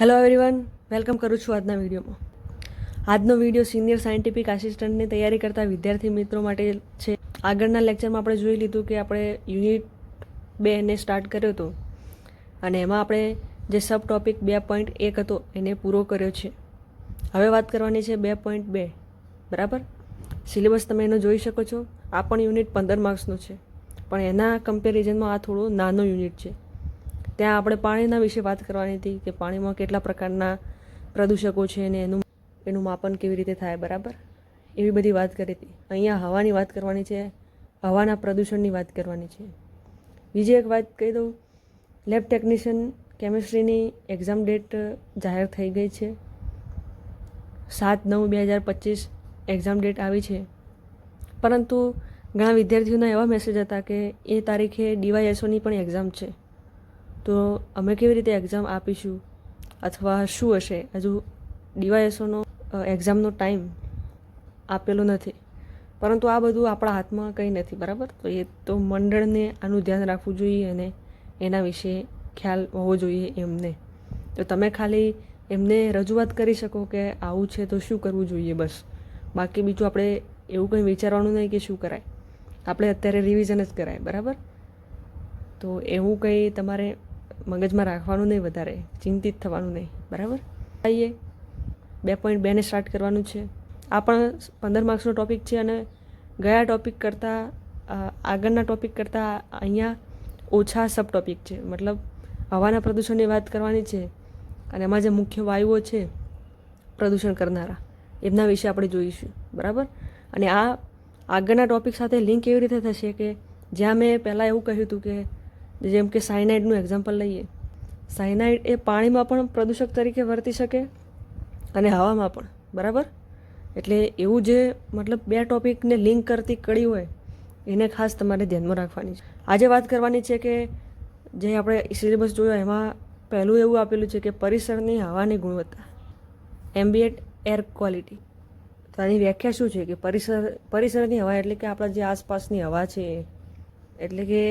Hello everyone welcome કરું છું આજના વિડીયોમાં. આજનો વીડિયો સિનિયર સાયન્ટિફિક આસિસ્ટન્ટની તૈયારી કરતા વિદ્યાર્થી મિત્રો માટે છે. આગળના લેક્ચરમાં આપણે જોઈ લીધું કે આપણે યુનિટ બેને સ્ટાર્ટ કર્યો હતો અને એમાં આપણે જે સબ ટોપિક બે પોઈન્ટ એક હતો એને પૂરો કર્યો છે. હવે વાત કરવાની છે બે પોઈન્ટ બે. બરાબર? સિલેબસ તમે એનો જોઈ શકો છો. આ પણ યુનિટ પંદર માર્ક્સનો છે. પણ એના કમ્પેરિઝનમાં આ થોડો નાનો યુનિટ છે. ત્યાં આપણે પાણીના વિશે વાત કરવાની હતી કે પાણીમાં કેટલા પ્રકારના પ્રદૂષકો છે અને એનું એનું માપન કેવી રીતે થાય, બરાબર? એવી બધી વાત કરી હતી. અહીંયા હવાની વાત કરવાની છે, હવાના પ્રદૂષણની વાત કરવાની છે. બીજી એક વાત કહી દઉં. લેબ ટેકનિશિયન કેમિસ્ટ્રીની એક્ઝામ ડેટ જાહેર થઈ ગઈ છે. સાત નવ બે હજાર પચીસ એક્ઝામ ડેટ આવી છે. પરંતુ ઘણા વિદ્યાર્થીઓના એવા મેસેજ હતા કે એ તારીખે ડીવાયએસઓની પણ એક્ઝામ છે. તો અમે કેવી રીતે એક્ઝામ આપીશું? અથવા શું હશે? હજુ ડીવાયએસઓનો એક્ઝામનો ટાઈમ આપેલો નથી. પરંતુ આ બધું આપણા હાથમાં કંઈ નથી, બરાબર? તો એ તો મંડળને આનું ધ્યાન રાખવું જોઈએ અને એના વિશે ખ્યાલ હોવો જોઈએ એમને. તો તમે ખાલી એમને રજૂઆત કરી શકો કે આવું છે તો શું કરવું જોઈએ બસ. બાકી બીજું આપણે એવું કંઈ વિચારવાનું નહીં કે શું કરાય. આપણે અત્યારે રિવિઝન જ કરાય, બરાબર? તો એવું કંઈ તમારે મગજમાં રાખવાનું નહીં વધારે, ચિંતિત થવાનું નહીં, બરાબર? આવીએ બે પોઈન્ટ બેને સ્ટાર્ટ કરવાનું છે. આ પણ પંદર માર્ક્સનો ટોપિક છે અને ગયા ટોપિક કરતાં આગળના ટોપિક કરતાં અહીંયા ઓછા સબ ટોપિક છે. મતલબ હવાના પ્રદૂષણની વાત કરવાની છે અને એમાં જે મુખ્ય વાયુઓ છે પ્રદૂષણ કરનારા, એમના વિશે આપણે જોઈશું, બરાબર? અને આ આગળના ટોપિક સાથે લિંક એવી રીતે થશે કે જ્યાં મેં પહેલાં એવું કહ્યું હતું કે જેમ કે સાયનાઇડનું એક્ઝામ્પલ લઈએ. સાયનાઇડ એ પાણીમાં પણ પ્રદૂષક તરીકે વર્તી શકે અને હવામાં પણ, બરાબર? એટલે એવું જે મતલબ બે ટોપિકને લિંક કરતી કડી હોય, એને ખાસ તમારે ધ્યાનમાં રાખવાની છે. આજે વાત કરવાની છે કે જે આપણે સિલેબસ જોયો, એમાં પહેલું એવું આપેલું છે કે પરિસરની હવાની ગુણવત્તા એમ્બિયન્ટ એર ક્વોલિટી તો આની વ્યાખ્યા શું છે કે પરિસર, પરિસરની હવા એટલે કે આપણા જે આસપાસની હવા છે, એટલે કે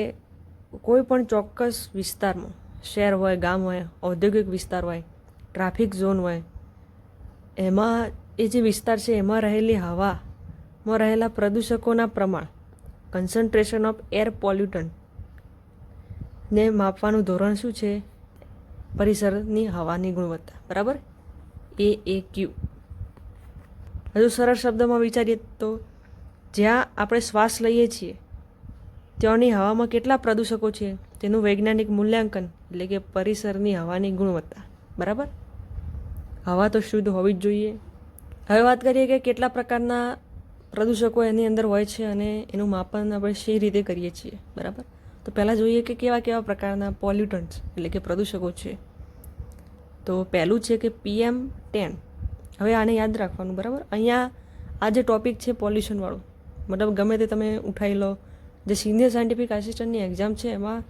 કોઈ પણ ચોક્કસ વિસ્તારમાં, શહેર હોય, ગામ હોય, ઔદ્યોગિક વિસ્તાર હોય, ટ્રાફિક ઝોન હોય, એમાં એ જે વિસ્તાર છે, એમાં રહેલી હવામાં રહેલા પ્રદૂષકોના પ્રમાણ કન્સન્ટ્રેશન ઓફ એર પોલ્યુટન્ટ ને માપવાનું ધોરણ શું છે? પરિસરની હવાની ગુણવત્તા, બરાબર? એ એ ક્યુ હજુ સરળ શબ્દમાં વિચારીએ તો જ્યાં આપણે શ્વાસ લઈએ છીએ ત્યાંની હવામાં કેટલા પ્રદૂષકો છે? તેનું વૈજ્ઞાનિક મૂલ્યાંકન એટલે કે પરિસરની હવાની ગુણવત્તા. બરાબર? હવા તો શુદ્ધ હોવી જ જોઈએ. હવે વાત કરીએ કે કેટલા પ્રકારના પ્રદૂષકો એની અંદર હોય છે અને એનું માપન આપણે શી રીતે કરીએ છીએ. બરાબર? તો પહેલાં જોઈએ કે કેવા કેવા પ્રકારના પોલ્યુટન્ટ્સ એટલે કે પ્રદૂષકો છે. તો પહેલું છે કે પીએમ ટેન. હવે આને યાદ રાખવાનું, બરાબર? અહીંયા આ જે ટોપિક છે પોલ્યુશનવાળું, મતલબ ગમે તે તમે ઉઠાવી લો જે સિનિયર સાયન્ટિફિક આસિસ્ટન્ટની એક્ઝામ છે, એમાં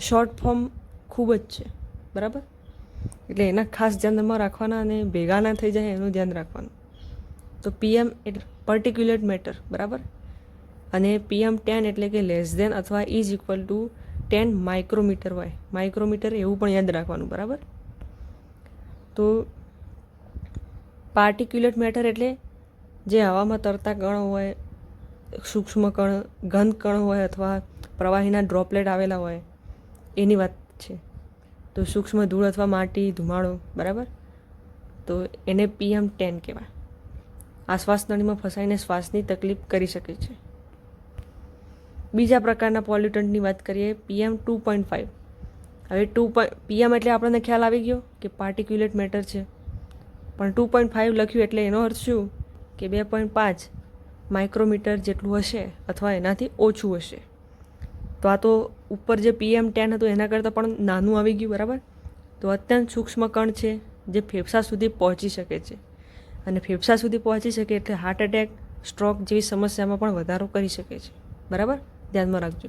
શોર્ટ ફોર્મ ખૂબ જ છે. બરાબર? એટલે એના ખાસ ધ્યાનમાં રાખવાના અને ભેગા ના થઈ જાય એનું ધ્યાન રાખવાનું. તો પીએમ એટલે પર્ટિક્યુલેટ મેટર બરાબર? અને પીએમ ટેન એટલે કે લેસ દેન અથવા is equal to ten micrometer હોય. માઇક્રોમીટર એવું પણ યાદ રાખવાનું, બરાબર? તો પાર્ટિક્યુલેટ મેટર એટલે જે હવામાં તરતા કણ હોય સૂક્ષ્મ કણ ઘન કણ હોય અથવા પ્રવાહીના ડ્રોપલેટ આવેલા હોય, એની વાત છે. તો સૂક્ષ્મ ધૂળ અથવા માટી, ધુમાડો, બરાબર? તો એને પીએમ ટેન કહેવાય. આ ફસાઈને શ્વાસની તકલીફ કરી શકે છે. બીજા પ્રકારના પોલ્યુટન્ટની વાત કરીએ, પીએમ ટુ પોઈન્ટ ફાઇવ હવે ટુ પીએમ એટલે આપણને ખ્યાલ આવી ગયો કે પાર્ટિક્યુલેટ મેટર છે. પણ ટુ પોઈન્ટ ફાઇવ લખ્યું એટલે એનો અર્થ શું? કે બે પોઈન્ટ પાંચ. માઇક્રોમીટર જેટલું હશે અથવા એનાથી ઓછું હશે. તો આ તો ઉપર જે પીએમ ટેન હતું એના કરતાં પણ નાનું આવી ગયું, બરાબર? તો અત્યંત સૂક્ષ્મ કણ છે જે ફેફસા સુધી પહોંચી શકે છે. અને ફેફસા સુધી પહોંચી શકે એટલે હાર્ટ એટેક સ્ટ્રોક જેવી સમસ્યામાં પણ વધારો કરી શકે છે. બરાબર? ધ્યાનમાં રાખજો.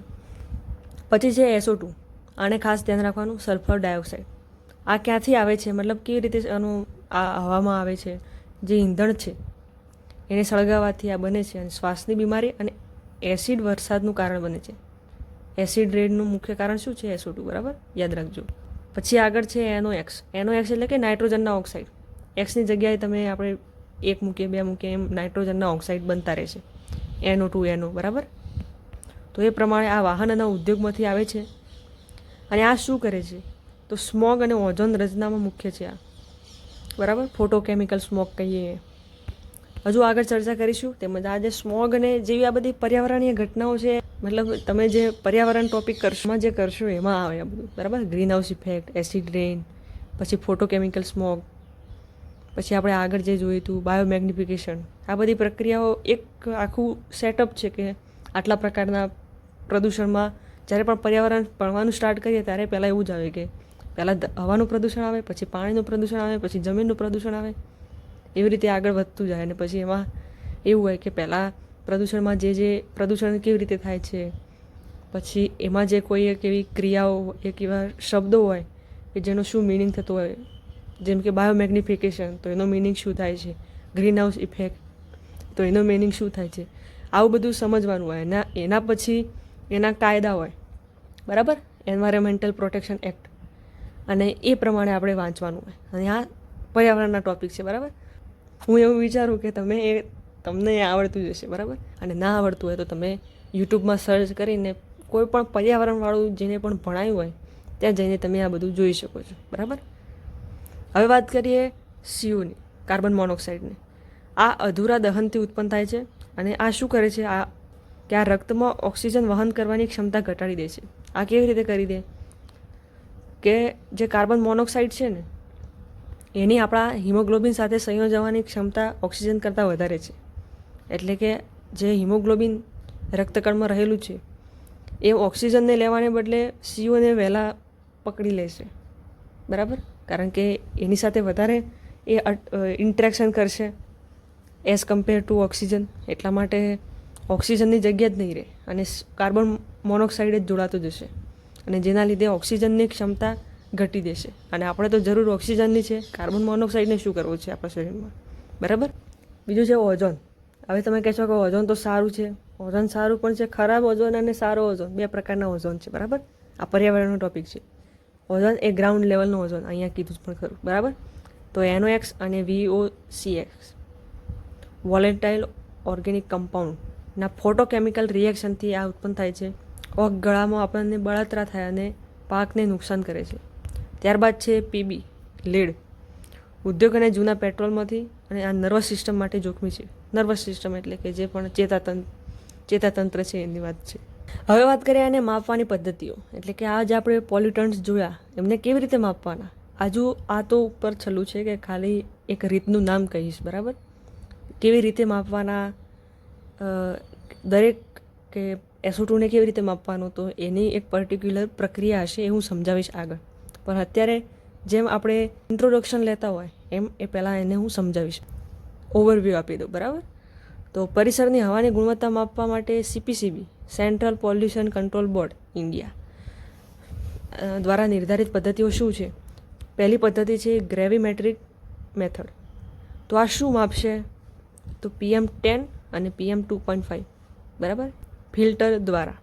પછી છે એસો ટુ આને ખાસ ધ્યાન રાખવાનું સલ્ફર ડાયોક્સાઇડ. આ ક્યાંથી આવે છે? મતલબ કેવી રીતે આનું આ હવામાં આવે છે? જે ઈંધણ છે. એને સળગાવવાથી આ બને છે અને શ્વાસની બીમારી અને એસિડ વરસાદનું કારણ બને છે. એસિડ રેડનું મુખ્ય કારણ શું છે? એસો ટુ બરાબર? યાદ રાખજો. પછી આગળ છે એનો એક્સ એનો એક્સ એટલે કે નાઇટ્રોજનના ઓક્સાઇડ. એક્સની જગ્યાએ તમે આપણે એક મૂકીએ, બે મૂકીએ એમ નાઇટ્રોજનના ઓક્સાઇડ બનતા રહેશે એનો ટુ એનો બરાબર? તો એ પ્રમાણે આ વાહન અને ઉદ્યોગમાંથી આવે છે. અને આ શું કરે છે? તો સ્મોગ અને ઓઝોન રચનામાં મુખ્ય છે આ. બરાબર? ફોટોકેમિકલ સ્મોગ કહીએ. હજુ આગળ ચર્ચા કરીશું. તેમજ આજે સ્મોગ અને જેવી આ બધી પર્યાવરણીય ઘટનાઓ છે, મતલબ તમે જે પર્યાવરણ ટોપિક કરશો જે કરશો એમાં આવે આ બધું. બરાબર? Greenhouse effect acid rain પછી ફોટોકેમિકલ સ્મોગ પછી આપણે આગળ જે જોયું હતું બાયોમેગ્નિફિકેશન આ બધી પ્રક્રિયાઓ એક આખું સેટઅપ છે કે આટલા પ્રકારના પ્રદૂષણમાં જ્યારે પણ પર્યાવરણ ભણવાનું સ્ટાર્ટ કરીએ ત્યારે પહેલાં એવું જ આવે કે પહેલાં હવાનું પ્રદૂષણ આવે, પછી પાણીનું પ્રદૂષણ આવે, પછી જમીનનું પ્રદૂષણ આવે. એવી રીતે આગળ વધતું જાય અને પછી એમાં એવું હોય કે પહેલાં પ્રદૂષણમાં જે જે પ્રદૂષણ કેવી રીતે થાય છે, પછી એમાં જે કોઈ એક એવી ક્રિયાઓ, એક એવા શબ્દો હોય કે જેનો શું મિનિંગ થતો હોય, જેમ કે બાયોમેગ્નિફિકેશન તો એનો મિનિંગ શું થાય છે ગ્રીન હાઉસ ઇફેક્ટ તો એનો મિનિંગ શું થાય છે, આવું બધું સમજવાનું હોય. એના એના પછી એના કાયદા હોય, બરાબર? એન્વાયરમેન્ટલ પ્રોટેક્શન એક્ટ અને એ પ્રમાણે આપણે વાંચવાનું હોય. અને આ પર્યાવરણના ટોપિક છે, બરાબર? હું એવું વિચારું કે તમે એ તમને એ આવડતું જ હશે, બરાબર? અને ના આવડતું હોય તો તમે યુટ્યુબમાં સર્ચ કરીને કોઈ પણ પર્યાવરણવાળું જેને પણ ભણાયું હોય, ત્યાં જઈને તમે આ બધું જોઈ શકો છો, બરાબર? હવે વાત કરીએ સીઓની કાર્બન મોનોક્સાઇડની. આ અધૂરા દહનથી ઉત્પન્ન થાય છે અને આ શું કરે છે? આ કે આ રક્તમાં ઓક્સિજન વહન કરવાની ક્ષમતા ઘટાડી દે છે. આ કેવી રીતે કરી દે? કે જે કાર્બન મોનોક્સાઇડ છે ને એની આપણા હિમોગ્લોબિન સાથે સંયોજવાની ક્ષમતા ઓક્સિજન કરતાં વધારે છે. એટલે કે જે હિમોગ્લોબિન રક્તકણમાં રહેલું છે, એ ઓક્સિજનને લેવાને બદલે સીઓને વહેલા પકડી લેશે. બરાબર? કારણ કે એની સાથે વધારે એ ઇન્ટરેક્શન કરશે એઝ કમ્પેર ટુ ઓક્સિજન એટલા માટે ઓક્સિજનની જગ્યા જ નહીં રહે અને કાર્બન મોનોક્સાઇડ જ જોડાતો જશે અને જેના લીધે ઓક્સિજનની ક્ષમતા ઘટી દેશે. અને આપણે તો જરૂર ઓક્સિજનની છે. કાર્બન મોનોક્સાઇડને શું કરવું છે આપણા શરીરમાં? બરાબર? બીજું છે ઓઝોન. હવે તમે કહેશો કે ઓઝોન તો સારું છે. ઓઝોન સારું પણ છે ખરાબ ઓઝોન અને સારો ઓઝોન. બે પ્રકારના ઓઝોન છે, બરાબર? આ પર્યાવરણનો ટોપિક છે. ઓઝોન એ ગ્રાઉન્ડ લેવલનો ઓઝોન. અહીંયા કીધું પણ ખરું. બરાબર? તો એનો એક્સ અને V O C x volatile organic કમ્પાઉન્ડના ફોટોકેમિકલ રિએક્શનથી આ ઉત્પન્ન થાય છે. ઓક ગળામાં આપણને બળતરા થાય અને પાકને નુકસાન કરે છે. ત્યારબાદ છે પીબી લીડ. ઉદ્યોગ અને જૂના પેટ્રોલમાંથી અને આ નર્વસ સિસ્ટમ માટે જોખમી છે. નર્વસ સિસ્ટમ એટલે કે જે પણ ચેતાતંત્ર ચેતાતંત્ર છે એની વાત છે. હવે વાત કરીએ આને માપવાની પદ્ધતિઓ. એટલે કે આ જે આપણે પોલ્યુટન્ટ્સ જોયા, એમને કેવી રીતે માપવાના? આજુ આ તો ઉપર છેલ્લું છે કે ખાલી એક રીતનું નામ કહીશ, બરાબર? કેવી રીતે માપવાના? દરેક કે એસો ટુને કેવી રીતે માપવાનું? તો એની એક પર્ટિક્યુલર પ્રક્રિયા હશે એ હું સમજાવીશ આગળ. પણ અત્યારે જેમ આપણે ઇન્ટ્રોડક્શન લેતા હોય, એમ એ પહેલાં એને હું સમજાવીશ. ઓવરવ્યૂ આપી દઉં, બરાબર? તો પરિસરની હવાની ગુણવત્તા માપવા માટે CPCB central pollution control board India દ્વારા નિર્ધારિત પદ્ધતિઓ શું છે? પહેલી પદ્ધતિ છે ગ્રેવીમેટ્રિક મેથડ. તો આ શું માપશે? તો પીએમ ટેન અને પીએમ ટુ પોઈન્ટ ફાઇવ બરાબર? ફિલ્ટર દ્વારા.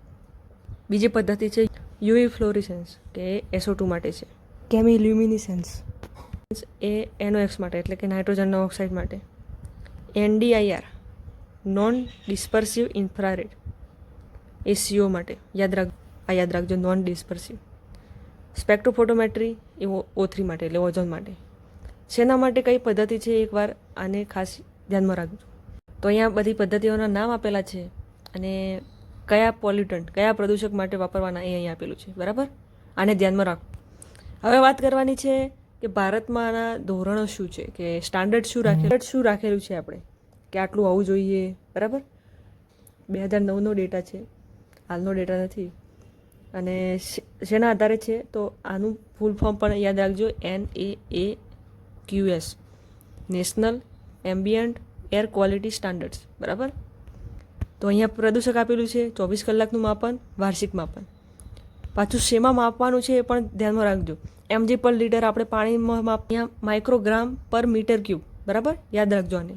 બીજી પદ્ધતિ છે યુવી ફ્લોરિસન્સ કે એસો ટુ માટે છે. કેમી લ્યુમિનિસન્સ એ એનો એક્સ માટે એટલે કે નાઇટ્રોજનના ઓક્સાઇડ માટે. એનડીઆઈઆર નોન ડિસ્પર્સિવ ઇન્ફ્રારેડ એ સીઓ માટે. યાદ રાખ આ યાદ રાખજો નોન ડિસ્પર્સિવ સ્પેક્ટ્રોફોટોમેટ્રી એ ઓ થ્રી માટે એટલે ઓઝોન માટે. શેના માટે કઈ પદ્ધતિ છે એકવાર આને ખાસ ધ્યાનમાં રાખજો. તો અહીંયા બધી પદ્ધતિઓના નામ આપેલા છે અને કયા પોલ્યુટન્ટ, કયા પ્રદૂષક માટે વાપરવાના એ અહીંયા આપેલું છે, બરાબર? આને ધ્યાનમાં રાખો. હવે વાત કરવાની છે કે ભારતમાં આના ધોરણો શું છે, કે સ્ટાન્ડર્ડ શું રાખેલું શું રાખેલું છે આપણે? કે આટલું આવવું જોઈએ, બરાબર? બે હજાર નવનો ડેટા છે, હાલનો ડેટા નથી. અને શેના આધારે છે? તો આનું ફૂલ ફોર્મ પણ યાદ રાખજો, NAAQS national ambient air quality standards, બરાબર? તો અહીંયા પ્રદૂષક આપેલું છે, ચોવીસ કલાકનું માપન, વાર્ષિક માપન. પાછું શેમાં માપવાનું છે એ પણ ધ્યાનમાં રાખજો. એમજી પર લીટર આપણે પાણીમાં માપ્યા માઇક્રોગ્રામ પર મીટર ક્યુબ બરાબર? યાદ રાખજો આને.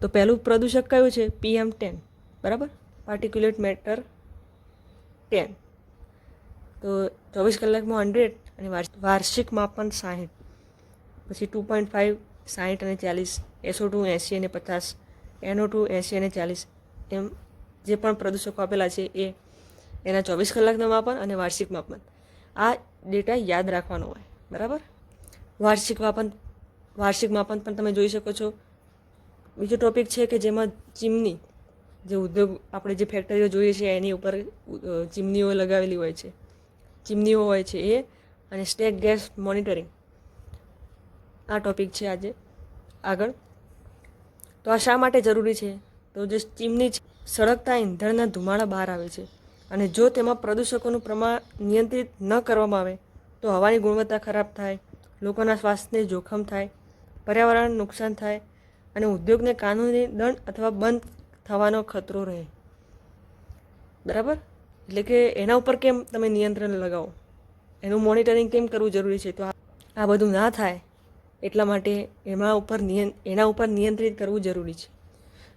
તો પહેલું પ્રદૂષક કયું છે? પીએમ ટેન બરાબર? પાર્ટિક્યુલેટ મેટર ટેન તો ચોવીસ કલાકમાં હંડ્રેડ અને વાર્ષિક માપન સાહીઠ. પછી ટુ પોઈન્ટ ફાઇવ સાહીઠ અને ચાલીસ એસો ટુ એંસી અને પચાસ એનો ટુ એંસી અને ચાલીસ. એમ જે પણ પ્રદૂષકો આપેલા છે એ એના ચોવીસ કલાકના માપન અને વાર્ષિક માપન. આ ડેટા યાદ રાખવાનો હોય, બરાબર? વાર્ષિક માપન વાર્ષિક માપન પણ તમે જોઈ શકો છો. બીજો ટોપિક છે કે જેમાં ચીમની, જે ઉદ્યોગ આપણે જે ફેક્ટરીઓ જોઈએ છે એની ઉપર ચીમનીઓ લગાવેલી હોય છે. ચીમનીઓ હોય છે એ અને સ્ટેક ગેસ મોનિટરિંગ. આ ટોપિક છે આજે આગળ. તો આ શા માટે જરૂરી છે? તો જે સ્ટીમની સળગતા ઈંધણના ધુમાડા બહાર આવે છે. અને જો તેમાં પ્રદૂષકોનું પ્રમાણ નિયંત્રિત ન કરવામાં આવે, તો હવાની ગુણવત્તા ખરાબ થાય, લોકોના સ્વાસ્થ્યને જોખમ થાય પર્યાવરણ નુકસાન થાય અને ઉદ્યોગને કાનૂની દંડ અથવા બંધ થવાનો ખતરો રહે. બરાબર? એટલે કે એના ઉપર કેમ તમે નિયંત્રણ લગાવો? એનું મોનિટરિંગ કેમ કરવું જરૂરી છે? તો આ બધું ના થાય, એટલા માટે એમાં ઉપર નિયં એના ઉપર નિયંત્રિત કરવું જરૂરી છે.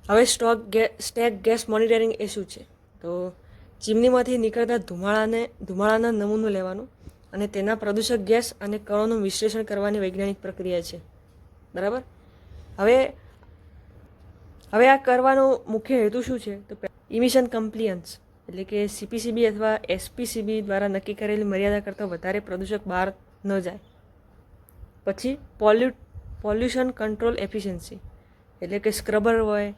હવે સ્ટોક સ્ટેક ગેસ મોનિટરિંગ એ શું છે? તો ચીમનીમાંથી નીકળતા ધુમાડાને, ધુમાડાના નમૂનો લેવાનો અને તેના પ્રદૂષક ગેસ અને કણોનું વિશ્લેષણ કરવાની વૈજ્ઞાનિક પ્રક્રિયા છે. બરાબર? હવે હવે આ કરવાનો મુખ્ય હેતુ શું છે? તો ઇમિશન કમ્પ્લિયન્સ એટલે કે સીપીસીબી અથવા એસપીસીબી દ્વારા નક્કી કરેલી મર્યાદા કરતાં વધારે પ્રદૂષક બહાર ન જાય. પછી પોલ્યુ પોલ્યુશન કંટ્રોલ એફિશિયન્સી એટલે કે સ્ક્રબર હોય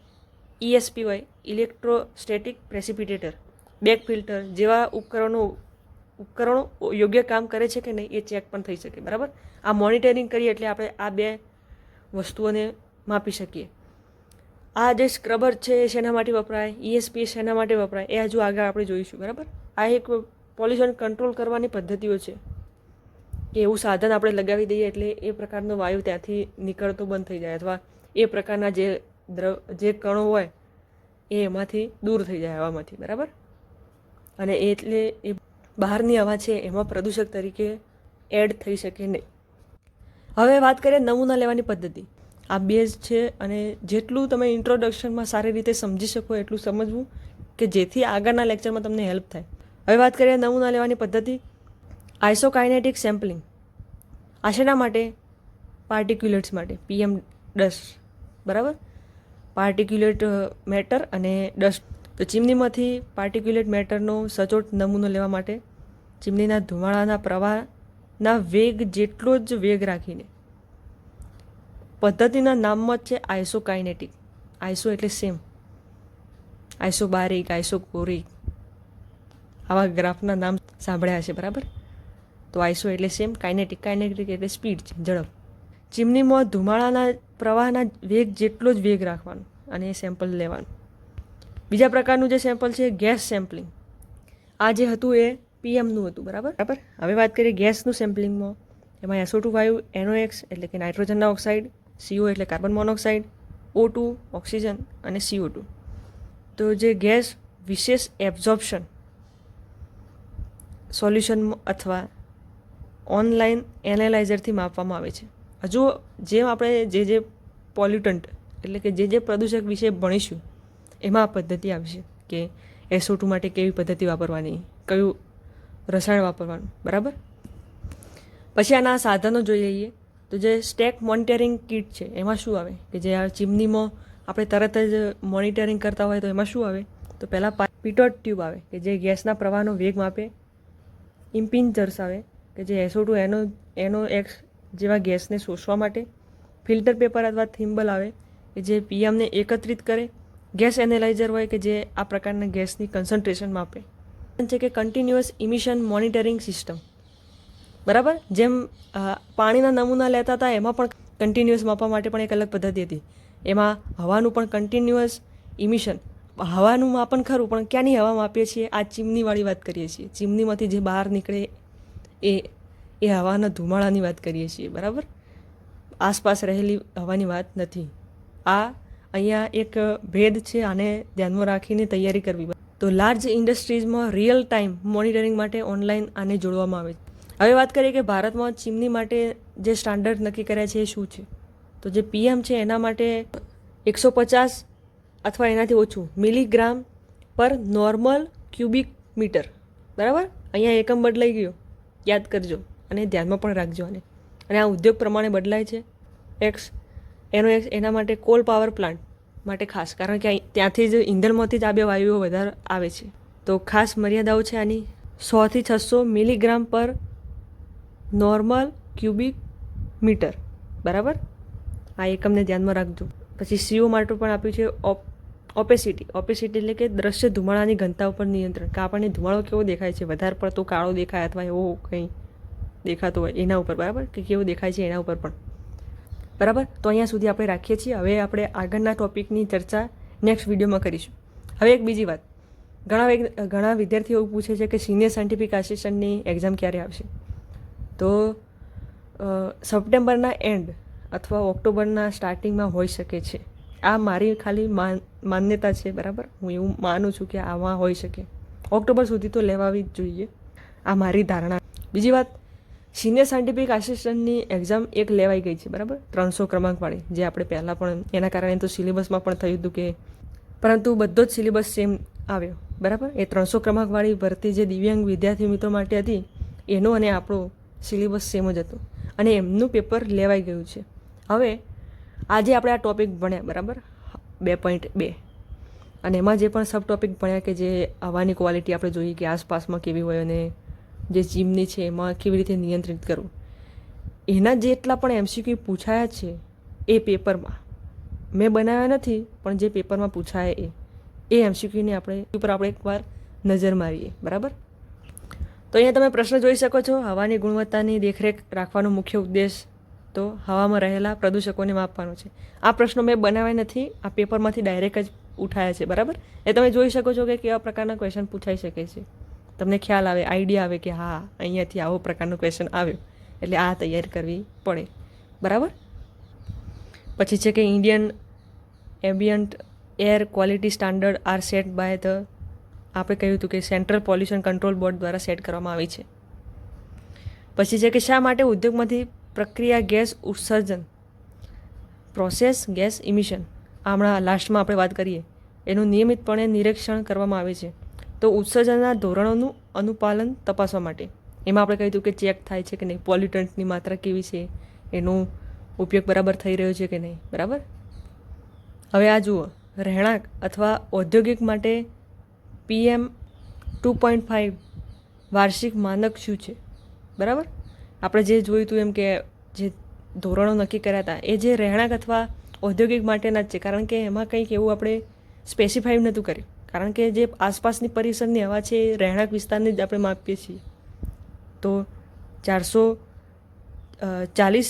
ઇએસપી હોય ઇલેક્ટ્રોસ્ટેટિક પ્રેસિપિટેટર બેક ફિલ્ટર જેવા ઉપકરણો ઉપકરણો યોગ્ય કામ કરે છે કે નહીં એ ચેક પણ થઈ શકે, બરાબર? આ મોનિટરિંગ કરીએ એટલે આપણે આ બે વસ્તુઓને માપી શકીએ. આ જે સ્ક્રબર છે એ શેના માટે વપરાય? ઈએસપી શેના માટે વપરાય? એ હજુ આગળ આપણે જોઈશું, બરાબર? આ એક પોલ્યુશન કંટ્રોલ કરવાની પદ્ધતિઓ છે કે એવું સાધન આપણે લગાવી દઈએ એટલે એ પ્રકારનો વાયુ ત્યાંથી નીકળતો બંધ થઈ જાય અથવા એ પ્રકારના જે દ્રવ, જે કણો હોય, એ એમાંથી દૂર થઈ જાય હવામાંથી, બરાબર? અને એટલે એ બહારની હવા છે, એમાં પ્રદૂષક તરીકે એડ થઈ શકે નહીં. હવે વાત કરીએ નમૂના લેવાની પદ્ધતિ. આ બેઝ છે અને જેટલું તમે ઇન્ટ્રોડક્શનમાં સારી રીતે સમજી શકો એટલું સમજવું કે જેથી આગળના લેક્ચરમાં તમને હેલ્પ થાય. હવે વાત કરીએ નમૂના લેવાની પદ્ધતિ. આઇસોકાઇનેટિક સેમ્પલિંગ આ શેના માટે? પાર્ટિક્યુલેટ્સ માટે. પીએમ ડસ બરાબર? પાર્ટિક્યુલેટ મેટર અને ડસ્ટ તો ચીમનીમાંથી પાર્ટિક્યુલેટ મેટરનો સચોટ નમૂનો લેવા માટે ચીમનીના ધુમાડાના પ્રવાહના વેગ જેટલો જ વેગ રાખીને. પદ્ધતિના નામમાં જ છે આઇસોકાઇનેટિક આઇસો એટલે સેમ આઇસોબારિક આઇસોકોરિક આવા ગ્રાફના નામ સાંભળ્યા છે બરાબર? તો આઈસો એટલે સેમ કાઇનેટિક કાઇનેટિક એટલે સ્પીડ ઝડપ. ચીમનીમાં ધુમાડાના પ્રવાહના વેગ જેટલો જ વેગ રાખવાનો અને એ સેમ્પલ લેવાનું. બીજા પ્રકારનું જે સેમ્પલ છે ગેસ સેમ્પલિંગ આ જે હતું એ પીએમનું હતું, બરાબર? બરાબર. હવે વાત કરીએ ગેસનું સેમ્પલિંગમાં. એમાં એસો ટુ વાયુ એનોએક્સ એટલે કે નાઇટ્રોજનના ઓક્સાઇડ સીઓ એટલે carbon monoxide O two oxygen અને સીઓ ટુ. તો જે ગેસ વિશેષ એબ્ઝોર્પ્શન સોલ્યુશન અથવા ઓનલાઈન એનાલાઇઝરથી માપવામાં આવે છે. હજુ જેમ આપણે જે જે પોલ્યુટન્ટ એટલે કે જે જે પ્રદૂષક વિશે ભણીશું, એમાં આ પદ્ધતિ આવશે કે એસો ટુ માટે કેવી પદ્ધતિ વાપરવાની, કયું રસાયણ વાપરવાનું, બરાબર? પછી આના સાધનો જોઈ લઈએ. તો જે સ્ટેક મોનિટરિંગ કિટ છે, એમાં શું આવે? કે જે આ ચીમનીમાં આપણે તરત જ મોનિટરિંગ કરતા હોય તો એમાં શું આવે? તો પહેલાં પીટોટ ટ્યુબ આવે, કે જે ગેસના પ્રવાહનો વેગ માપે. ઇમ્પિન્જર્સ આવે કે જે એસો ટુ એનો એનો એક્સ જેવા ગેસને શોષવા માટે ફિલ્ટર પેપર અથવા થિમ્બલ આવે કે જે પીએમને એકત્રિત કરે, ગેસ એનાલાઇઝર હોય કે જે આ પ્રકારના ગેસની કન્સન્ટ્રેશન માપે. છે કે કન્ટિન્યુઅસ ઇમિશન મોનિટરિંગ સિસ્ટમ બરાબર? જેમ પાણીના નમૂના લેતા હતા, એમાં પણ કન્ટિન્યુઅસ માપવા માટે પણ એક અલગ પદ્ધતિ હતી. એમાં હવાનું પણ કન્ટિન્યુઅસ ઇમિશન હવાનું માપન ખરું, પણ ક્યાંની હવા માપીએ છીએ? આ ચીમનીવાળી વાત કરીએ છીએ. ચીમનીમાંથી જે બહાર નીકળે એ એ હવાના ધુમાડાની વાત કરીએ છીએ, બરાબર? આસપાસ રહેલી હવાની વાત નથી. આ અહીંયા એક ભેદ છે, આને ધ્યાનમાં રાખીને તૈયારી કરવી તો લાર્જ ઇન્ડસ્ટ્રીઝમાં રિયલ ટાઈમ મોનિટરિંગ માટે ઓનલાઈન આને જોડવામાં આવે છે. હવે વાત કરીએ કે ભારતમાં ચીમની માટે જે સ્ટાન્ડર્ડ નક્કી કર્યા છે એ શું છે? તો જે પીએમ છે, એના માટે એકસો પચાસ અથવા એનાથી ઓછું મિલીગ્રામ પર નોર્મલ ક્યુબિક મીટર બરાબર? અહીંયા એકમ બદલાઈ ગયો. યાદ કરજો. અને ધ્યાનમાં પણ રાખજો આને. અને આ ઉદ્યોગ પ્રમાણે બદલાય છે. એક્સ એનો એક્સ એના માટે કોલ પાવર પ્લાન્ટ માટે ખાસ, કારણ કે ત્યાંથી જ ઇંધણમાંથી જ આ બે વાયુઓ વધારે આવે છે. તો ખાસ મર્યાદાઓ છે આની. સોથી છસો મિલીગ્રામ પર નોર્મલ ક્યુબિક મીટર. બરાબર? આ એકમને ધ્યાનમાં રાખજો. પછી સીઓ માટે પણ આપ્યું છે ઓપ ઓપેસિટી ઓપેસિટી એટલે કે દ્રશ્ય ધુમાડાની ઘનતા ઉપર નિયંત્રણ. કે આપણને ધુમાડો કેવો દેખાય છે? વધારે પડતો કાળો દેખાય અથવા એવો કંઈ. દેખાતો હોય એના ઉપર, બરાબર? કે કેવો દેખાય છે એના ઉપર પણ. બરાબર? તો અહીંયા સુધી આપણે રાખીએ છીએ. હવે આપણે આગળના ટોપિકની ચર્ચા નેક્સ્ટ વિડીયોમાં કરીશું. હવે એક બીજી વાત. ઘણા ઘણા વિદ્યાર્થીઓ પૂછે છે કે સિનિયર સાયન્ટિફિક આસિસ્ટન્ટની એક્ઝામ ક્યારે આવશે? તો સપ્ટેમ્બરના એન્ડ અથવા ઓક્ટોબરના સ્ટાર્ટિંગમાં હોઈ શકે છે. આ મારી ખાલી માન, માન્યતા છે, બરાબર? હું એવું માનું છું કે આમાં હોઈ શકે. ઓક્ટોબર સુધી તો લેવાવી જ જોઈએ. આ મારી ધારણા. બીજી વાત. સિનિયર સાયન્ટિફિક આસિસ્ટન્ટની એક્ઝામ એક લેવાઈ ગઈ છે, બરાબર? ત્રણસો ક્રમાંકવાળી, જે આપણે પહેલાં પણ એના કારણે તો સિલેબસમાં પણ થયું હતું કે પરંતુ બધો જ સિલેબસ સેમ આવ્યો, બરાબર? એ ત્રણસો ક્રમાંકવાળી ભરતી જે દિવ્યાંગ વિદ્યાર્થી મિત્રો માટે હતી, એનો અને આપણો સિલેબસ સેમ જ હતો અને એમનું પેપર લેવાઈ ગયું છે. હવે, આજે આપણે આ ટોપિક ભણ્યા, બરાબર? બે પોઈન્ટ બે. અને એમાં જે પણ સબ ટોપિક ભણ્યા કે જે હવાની ક્વોલિટી આપણે જોઈએ કે આસપાસમાં કેવી હોય અને જે જીમની છે એમાં કેવી રીતે નિયંત્રિત કરવું. એના જેટલા પણ એમસીક્યુ પૂછાયા છે એ પેપરમાં. મેં બનાવ્યા નથી, પણ જે પેપરમાં પૂછાય એ. એ એમસીક્યુને આપણે ઉપર આપણે એકવાર નજર મારીએ, બરાબર? તો અહીંયા તમે પ્રશ્ન જોઈ શકો છો, હવાની ગુણવત્તાની દેખરેખ રાખવાનો મુખ્ય ઉદ્દેશ તો હવામાં રહેલા પ્રદૂષકોને માપવાનો છે. આ પ્રશ્નો મેં બનાવ્યા નથી, આ પેપરમાંથી ડાયરેક્ટ જ ઉઠાયા છે, બરાબર? એ તમે જોઈ શકો છો કે કેવા પ્રકારના ક્વેશ્ચન પૂછાઈ શકે છે. તમને ખ્યાલ આવે આઈડિયા આવે કે હા, અહીંયાથી આવો પ્રકારનો ક્વેશ્ચન આવ્યો. એટલે આ તૈયારી કરવી પડે. બરાબર? પછી છે કે Indian ambient air quality standard are set by the આપણે કહ્યું હતું કે સેન્ટ્રલ પોલ્યુશન કંટ્રોલ બોર્ડ દ્વારા સેટ કરવામાં આવી છે. પછી છે કે શા માટે ઉદ્યોગમાંથી પ્રક્રિયા ગેસ ઉત્સર્જન? પ્રોસેસ ગેસ ઇમિશન હમણાં લાસ્ટમાં આપણે વાત કરીએ. એનું નિયમિતપણે નિરીક્ષણ કરવામાં આવે છે. તો ઉત્સર્જનના ધોરણોનું અનુપાલન તપાસવા માટે. એમાં આપણે કહ્યું હતું કે ચેક થાય છે કે નહીં પોલ્યુટન્ટની માત્રા કેવી છે, એનો ઉપયોગ બરાબર થઈ રહ્યો છે કે નહીં, બરાબર? હવે આ જુઓ, રહેણાંક અથવા ઔદ્યોગિક માટે પીએમ ટુ પોઈન્ટ ફાઇવ વાર્ષિક માનક શું છે, બરાબર? આપણે જે જોયું હતું એમ કે જે ધોરણો નક્કી કર્યા હતા, એ જે રહેણાંક અથવા ઔદ્યોગિક માટેના જ છે, કારણ કે એમાં કંઈક એવું આપણે સ્પેસિફાઈ નહોતું કર્યું. કારણ કે જે આસપાસની પરિસરની હવા છે એ રહેણાંક વિસ્તારની જ આપણે માપીએ છીએ. તો ચારસો ચાલીસ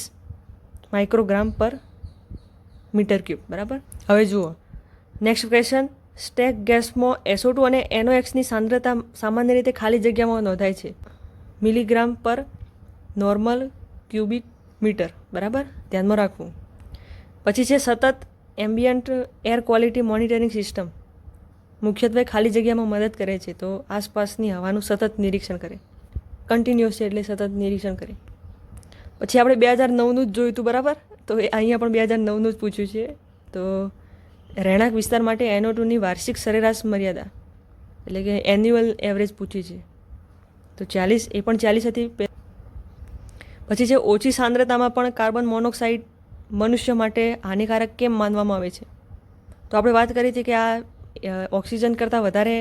માઇક્રોગ્રામ પર મીટર ક્યુબ, બરાબર? હવે જુઓ. નેક્સ્ટ ક્વેશ્ચન સ્ટેક ગેસમાં એસો ટુ અને એનો એક્સની સાંદ્રતા સામાન્ય રીતે ખાલી જગ્યામાં નોંધાય છે. મિલીગ્રામ પર નોર્મલ ક્યુબિક મીટર, બરાબર? ધ્યાનમાં રાખવું. પછી છે સતત ambient air quality monitoring system. મુખ્યત્વે ખાલી જગ્યામાં મદદ કરે છે, તો આસપાસની હવાનું સતત નિરીક્ષણ કરે. કન્ટિન્યુઅસ છે એટલે સતત નિરીક્ષણ કરે. પછી આપણે બે હજાર નવનું જ જોયું હતું બરાબર? તો એ અહીંયા પણ બે હજાર નવનું જ પૂછ્યું છે. તો રહેણાંક વિસ્તાર માટે એનો ટુની વાર્ષિક સરેરાશ મર્યાદા, એટલે કે એન્યુઅલ એવરેજ પૂછી છે. તો ચાલીસ, એ પણ ચાલીસ હતી. પછી છે ઓછી સાંદ્રતામાં પણ કાર્બન મોનોક્સાઇડ મનુષ્ય માટે હાનિકારક કેમ માનવામાં આવે છે? તો આપણે વાત કરી હતી કે આ ઓક્સિજન કરતાં વધારે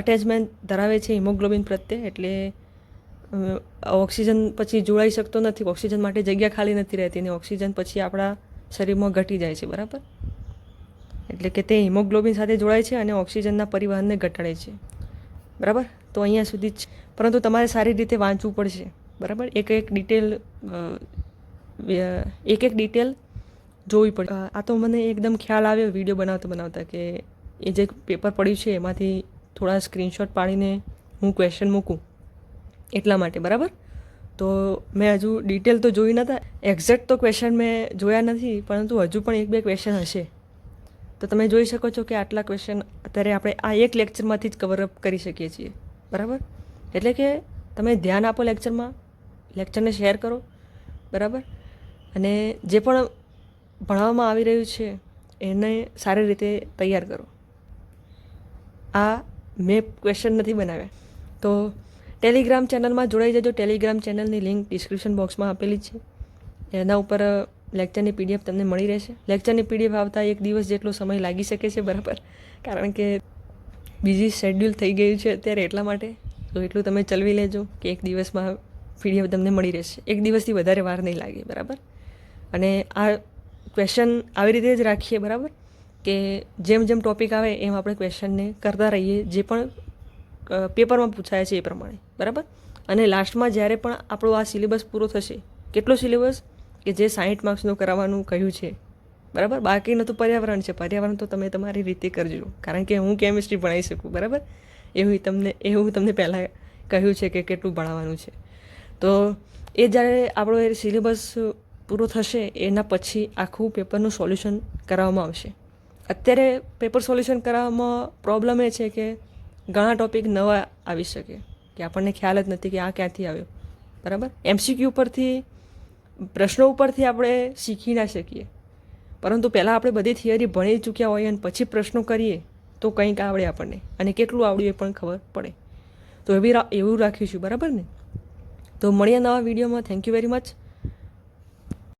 અટેચમેન્ટ ધરાવે છે હિમોગ્લોબિન પ્રત્યે, એટલે ઓક્સિજન પછી જોડાઈ શકતો નથી, ઓક્સિજન માટે જગ્યા ખાલી નથી રહેતી અને ઓક્સિજન પછી આપણા શરીરમાં ઘટી જાય છે, બરાબર? એટલે કે તે હિમોગ્લોબિન સાથે જોડાય છે અને ઓક્સિજનના પરિવહનને ઘટાડે છે, બરાબર? તો અહીંયા સુધી જ, પરંતુ તમારે સારી રીતે વાંચવું પડશે, બરાબર? એક એક ડિટેલ એક એક ડિટેલ જોવી પડે. આ તો મને એકદમ ખ્યાલ આવ્યો વીડિયો બનાવતા બનાવતા કે એ જે પેપર પડ્યું છે એમાંથી થોડા સ્ક્રીનશોટ પાડીને હું ક્વેશ્ચન મૂકું. એટલા માટે, બરાબર? તો મેં હજુ ડિટેલ તો જોઈ નહોતા એક્ઝેક્ટ તો ક્વેશ્ચન મેં જોયા નથી, પરંતુ હજુ પણ એક બે ક્વેશ્ચન હશે. તો તમે જોઈ શકો છો કે આટલા ક્વેશ્ચન અત્યારે આપણે આ એક લેક્ચરમાંથી જ કવર અપ કરી શકીએ છીએ. બરાબર? એટલે કે તમે ધ્યાન આપો લેક્ચરમાં લેક્ચરને શેર કરો. બરાબર? અને જે પણ ભણાવવામાં આવી રહ્યું છે, એને સારી રીતે તૈયાર કરો. આ મેં ક્વેશ્ચન નથી બનાવ્યા. તો ટેલિગ્રામ ચેનલમાં જોડાઈ જજો. ટેલિગ્રામ ચેનલની લિંક ડિસ્ક્રિપ્શન બોક્સમાં આપેલી છે. એના ઉપર લેક્ચરની પીડીએફ તમને મળી રહેશે. લેક્ચરની પીડીએફ આવતા એક દિવસ જેટલો સમય લાગી શકે છે બરાબર. કારણ કે બીજી શેડ્યુલ થઈ ગયું છે અત્યારે એટલા માટે. તો એટલું તમે ચલવી લેજો કે એક દિવસમાં પીડીએફ તમને મળી રહેશે. એક દિવસથી વધારે વાર નહીં લાગે, બરાબર? અને આ ક્વેશ્ચન આવી રીતે જ રાખીએ, બરાબર? કે જેમ જેમ ટોપિક આવે એમ આપણે ક્વેશ્ચનને કરતા રહીએ, જે પણ પેપરમાં પૂછાય છે એ પ્રમાણે. બરાબર? અને લાસ્ટમાં જ્યારે પણ આપણો આ સિલેબસ પૂરો થશે, કેટલો સિલેબસ કે જે સાહીઠ માર્ક્સનું કરાવવાનું કહ્યું છે. બરાબર? બાકીનું તો પર્યાવરણ છે. પર્યાવરણ તો તમે તમારી રીતે કરજો. કારણ કે હું કેમિસ્ટ્રી ભણાવી શકું. બરાબર? એવું તમને એવું તમને પહેલાં કહ્યું છે કે કેટલું ભણાવવાનું છે. તો એ જ્યારે આપણો એ સિલેબસ પૂરો થશે, એના પછી આખું પેપરનું સોલ્યુશન કરાવવામાં આવશે. અત્યારે પેપર સોલ્યુશન કરાવવામાં પ્રોબ્લેમ એ છે કે ઘણા ટોપિક નવા આવી શકે કે આપણને ખ્યાલ જ નથી કે આ ક્યાંથી આવ્યો. બરાબર? એમસીક્યુ પરથી પ્રશ્નો ઉપરથી આપણે શીખી ના શકીએ. પરંતુ પહેલાં આપણે બધી થિયરી ભણી ચૂક્યા હોઈએ અને પછી પ્રશ્નો કરીએ, તો કંઈક આવડે આપણને. અને કેટલું આવડ્યું એ પણ ખબર પડે. તો એવી એવું રાખીશું. બરાબર ને? તો મળીએ નવા વિડીયોમાં થેન્ક યુ વેરી મચ